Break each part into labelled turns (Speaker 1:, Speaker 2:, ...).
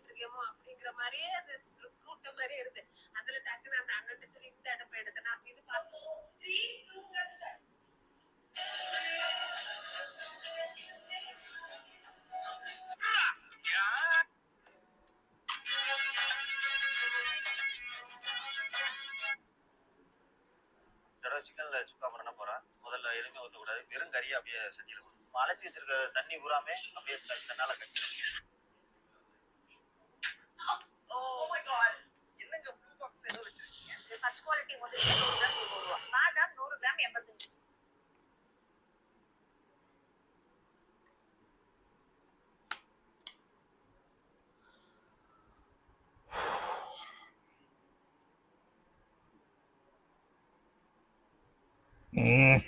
Speaker 1: பண்ணிட்டு இருக்கேமோ அப்படிங்கிற மாதிரியே அது கூட்ட மாதிரியே இருந்து அதுல டக்குன்னு அந்த அண்ணன் சொல்லி இந்த அடுப்பு எடுத்தேன் அப்படின்னு
Speaker 2: இது சிக்கன்ல சுக்கா பண்ண போறான் முதல்ல எதுவுமே ஊற்றக்கூடாது வெறும் கறியை அப்படியே சட்டியில் அலசி வச்சிருக்க தண்ணி பூராமே அப்படியே தன்னால கட்டி.
Speaker 3: ஏய்,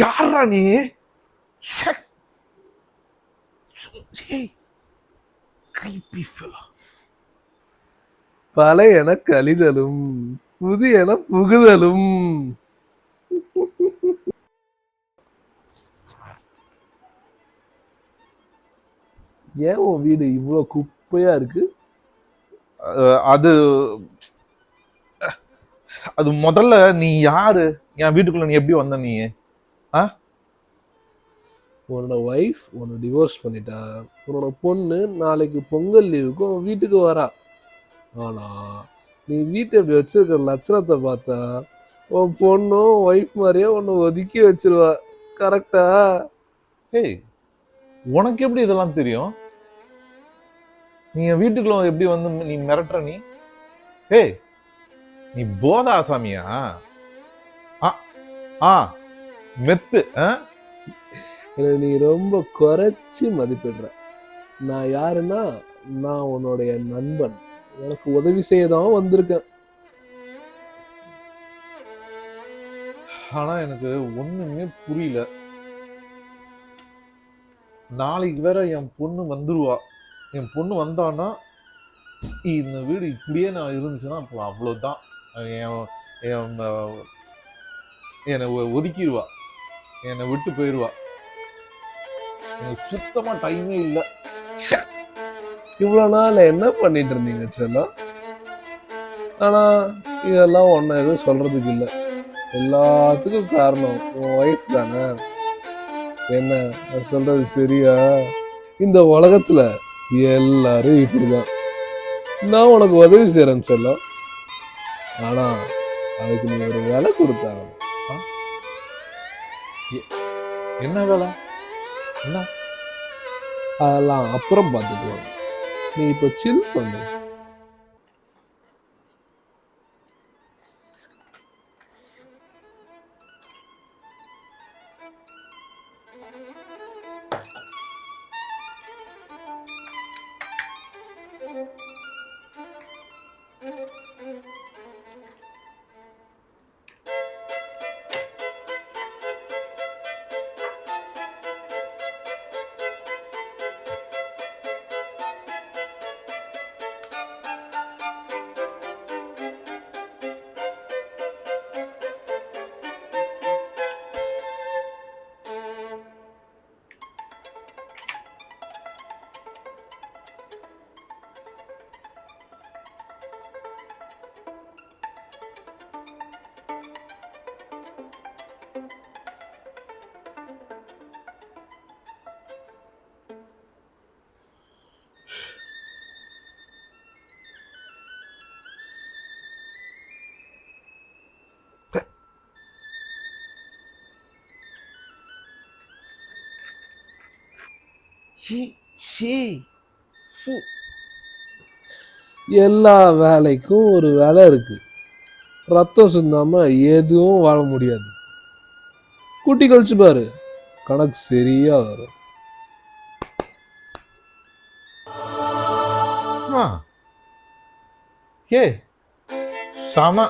Speaker 3: யாரா நீ? fellow. பழையன கழிதலும் புதியன புகுதலும். ஏன் உன் வீடு இவ்வளோ குப்பையா இருக்கு? அது அது முதல்ல நீ யாரு? என் வீட்டுக்குள்ள நீ எப்படி வந்த நீ?
Speaker 4: உன்னோட ஒய்ஃப் உன்னை டிவோர்ஸ் பண்ணிட்டா. உன்னோட பொண்ணு நாளைக்கு பொங்கல் லீவுக்கு உன் வீட்டுக்கு வரா. ஆனா நீ வீட்டை இப்படி வச்சிருக்கிற லட்சணத்தை பார்த்தா உன் பொண்ணும் ஒய்ஃப் மாதிரியே உன்னை ஒதுக்கி வச்சிருவா. கரெக்டா
Speaker 3: ஏய் உனக்கு எப்படி இதெல்லாம் தெரியும்? நீ என் வீட்டுக்குள்ள எப்படி வந்து நீ மிரட்டுற நீ? ஏய் நீ போத ஆசாமியா ஆ ஆ மெத்து
Speaker 4: நீ ரொம்ப குறைச்சி மதிப்பிடுற. நான் யாருன்னா நான் உன்னுடைய நண்பன். உனக்கு உதவி செய்ய தான் வந்திருக்கேன்.
Speaker 3: ஆனா எனக்கு ஒண்ணுமே புரியல. நாளைக்கு வேற என் பொண்ணு வந்துருவா. என் பொண்ணு வந்தான்னா இந்த வீடு இப்படியே நான் இருந்துச்சுன்னா அப்போ அவ்வளோதான் என்னை ஒதுக்கிடுவா. என்னை விட்டு போயிடுவா. எனக்கு சுத்தமாக டைமே இல்லை.
Speaker 4: இவ்வளோ நாள் என்ன பண்ணிட்டு இருந்தீங்க செல்லம்? ஆனால் இதெல்லாம் ஒன்றும் எதுவும் சொல்றதுக்கு இல்லை. எல்லாத்துக்கும் காரணம் உன் ஒய்ஃப் தானே. என்ன நான் சொல்றது சரியா? இந்த உலகத்துல எல்லாரும் இப்படிதான். நான் உனக்கு உதவி செய்றேன் செல்லம். ஆனா அதுக்கு நீ ஒரு விலை கொடுத்தாங்க
Speaker 3: என்ன வேலை? என்ன?
Speaker 4: அதெல்லாம் அப்புறம் பார்த்துக்கலாம். நீ இப்போ சில் பண்ணு. சீ சீ ஃபு. எல்லா வேலைக்கும் ஒரு வேலை இருக்குது ரத்தம் சிந்தாமல் எதுவும் வாழ முடியாது. குட்டி கழிச்சு பாரு கணக்கு சரியாக வரும்.
Speaker 3: ஏ சம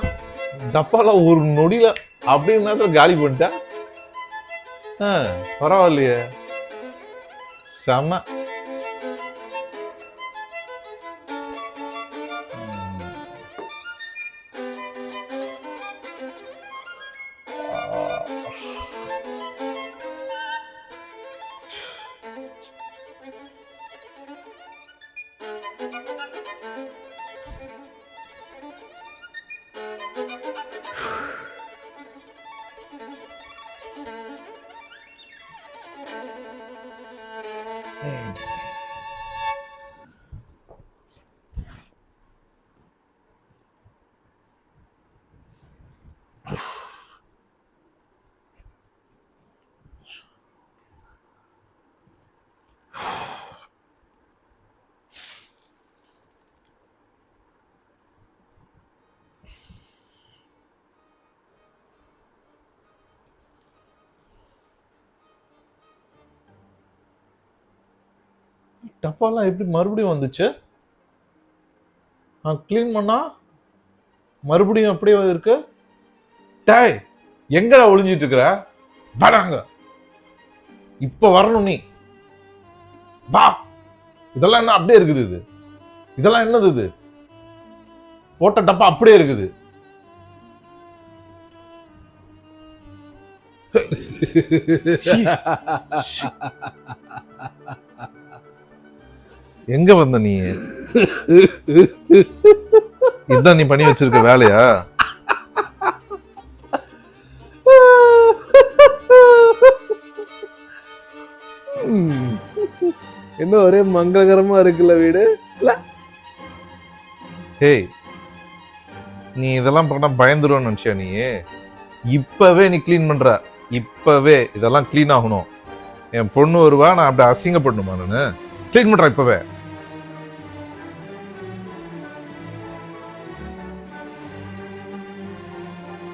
Speaker 3: டப்பால ஒரு நொடியில் அப்படின்னு காலி பண்ணிட்டேன். பரவாயில்லையே. செம Mm. டப்பாலாம் எப்படி மறுபடியும் வந்துச்சு? நான் க்ளீன் பண்ணா மறுபடியும் அப்படியே இருக்கு. டேய் எங்கடா ஒளிஞ்சிட்டு இருக்கிற? வராங்க இப்ப வரணும் நீ. வா. இதெல்லாம் என்ன அப்படியே இருக்குது இது? இதெல்லாம் என்னது இது? போட்ட டப்பா அப்படியே இருக்குது. எங்க வந்த நீ? இதான் நீ பண்ணி வச்சிருக்க வேலையா.
Speaker 4: என்ன ஒரே மங்களகரமா இருக்குல்ல வீடு?
Speaker 3: ஹேய் நீ இதெல்லாம் பண்ணா பயந்துருவேன்னு நினைச்சியா நீ? இப்பவே நீ க்ளீன் பண்ற. இப்பவே இதெல்லாம் க்ளீன் ஆகணும். என் பொண்ணு வருவா நான் அப்படி அசிங்கப்படணுமா நானு? க்ளீன் பண்றேன் இப்பவே.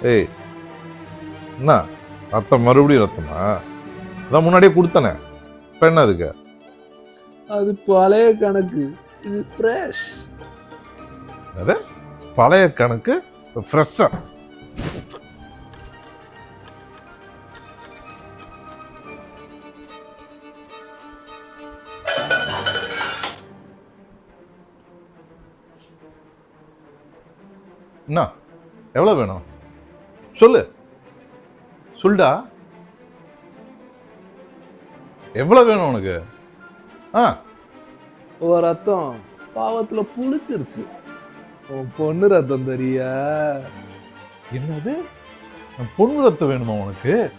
Speaker 3: ஏய் என்ன? ரத்தம் மறுபடியும் ரத்தமா? அதான் முன்னாடியே கொடுத்தனே. இப்ப என்ன அதுக்கு?
Speaker 4: அது பழைய கணக்கு. இது ஃப்ரெஷ்
Speaker 3: பழைய கணக்கு? ஃப்ரெஷ்ஷா என்ன? எவ்வளோ வேணும்? சொல்லு. சொல்டா. எவ்வளோ வேணும் உனக்கு? ஆ.
Speaker 4: உன் ரத்தம் பாவத்துல புளிச்சிருச்சு. உன் பொண்ணு ரத்தம் தெரியா?
Speaker 3: என்னது? என் பொண்ணு ரத்தம் வேணுமா உனக்கு?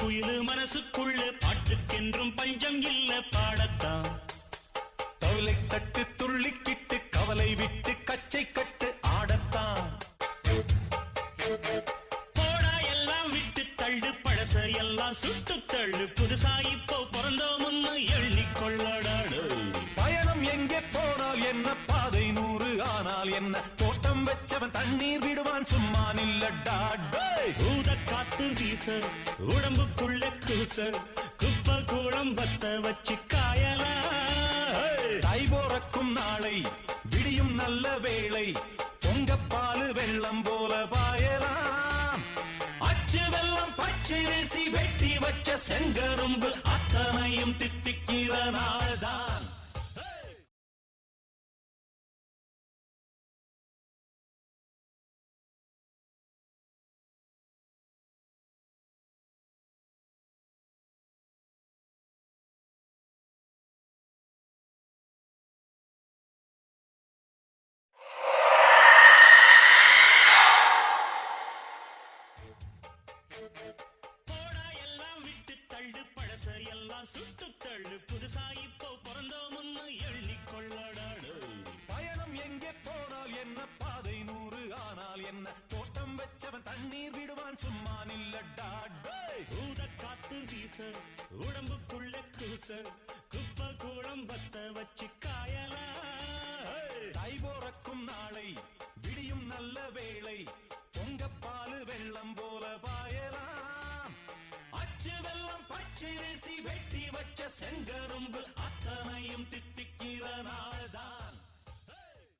Speaker 5: குயிலு மனசுக்குள்ள பாட்டுக்கென்றும் பஞ்சம் இல்ல பாடத்தான்.
Speaker 6: தவிலை தட்டு தண்ணீர் விடுவான் சும்மா நில்லடா.
Speaker 5: ஊத காத்து வீச உடம்புக்குள்ள கூச குப்பை கூளம் பத்த வச்சு காயலாம்
Speaker 6: தை போறக்கும் நாளை விடியும் நல்ல வேளை பொங்கப்பாலு வெள்ளம் போல பாயலாம். அச்சு வெள்ளம் பச்சரிசி வெட்டி வச்ச செங்கரும்பு அத்தனையும் தித்திக்கிற நாள்தான். தண்ணீர் விடுவான் சும்மா நில்லடா.
Speaker 5: ஊத காத்து வீச உடம்புக்குள்ள கூச குப்பை கூளம் பத்த வச்சு காயலாம்
Speaker 6: தை போறக்கும் நாளை விடியும் நல்ல வேளை பொங்கப்பாலு வெள்ளம் போல பாயலாம். அச்சு வெள்ளம் பச்சரிசி வெட்டி வச்ச செங்கரும்பு அத்தனையும் தித்திக்கிற நாள்தான்.